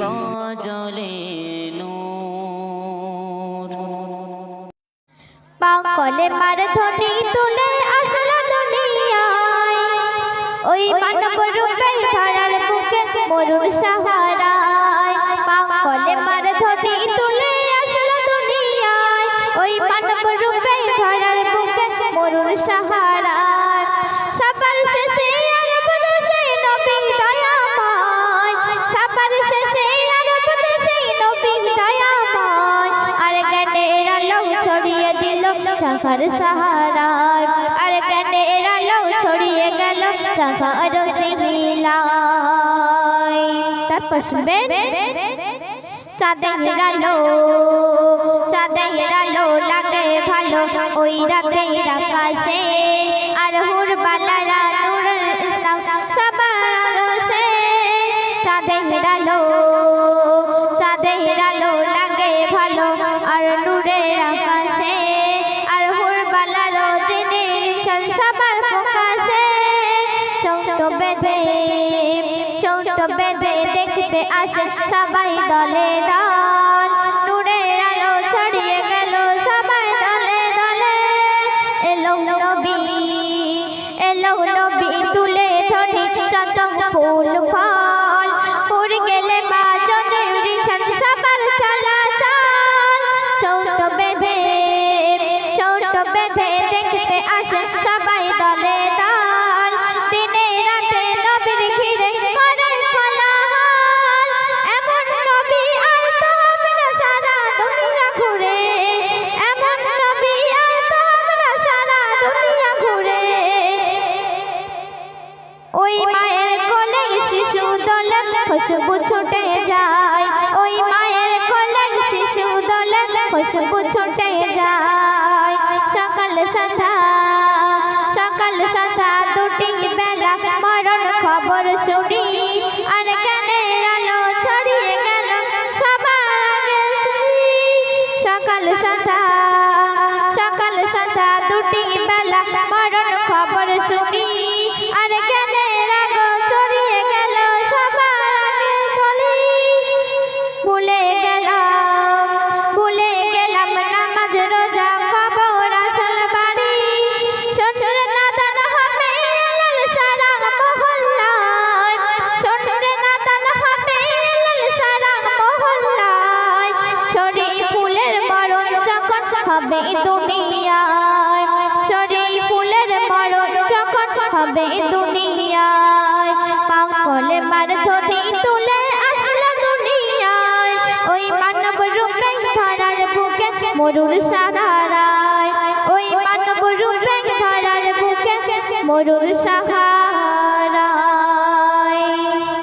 গজলে নূর পাকলে মার ধ্বনি তুলে আসলো দুনিয়ায়। ওই মানব রূপে ধরার বুকে মরুর সাহারায়। পাকলে মার ধ্বনি তুলে আসলো দুনিয়ায়। ওই মানব রূপে ধরার বুকে মরুর সাহারায়। সবার শেষে চাকার সাহারায় আর আলো ছড়িয়ে গেল সিহিলায় তারপর শুনবেন? চাঁদের আলো চাঁদের আলো লাগে ভালো ওই রাতের আকাশে। আর হুরবালারা নূরুল ইসলাম চৌট বেঁধে, ছোট বেঁধে দেখতে আসে সবাই দলে দল। নূরের আলো ছড়িয়ে গেল সবাই দলে দলে। এলো নবী এলো নবী তুলে ধনি চতক ফুল ফল খুশবু ছুটে যায়। ওই মায়ের কোলে শিশু দোলে খুশবু ছুটে যায়। সকাল সন্ধ্যা সকাল সন্ধ্যা দুটি বেলা মরণ খবর শুনি। আর জ্ঞানের আলো ছড়িয়ে গেল সবার আগে। সকাল সকাল দুটি বেলা মরণ খবর শুনি। আর হবে দুনিয়ায়। ফুলের মরণ যখন হবে দুনিয়ায়। পাগলে মার ধরি তুলে আসলো দুনিয়ায়। ওই মানব রূপে ধরার বুকে মরুর সাহারায়। ওই মানব রূপে ধরার বুকে মরুর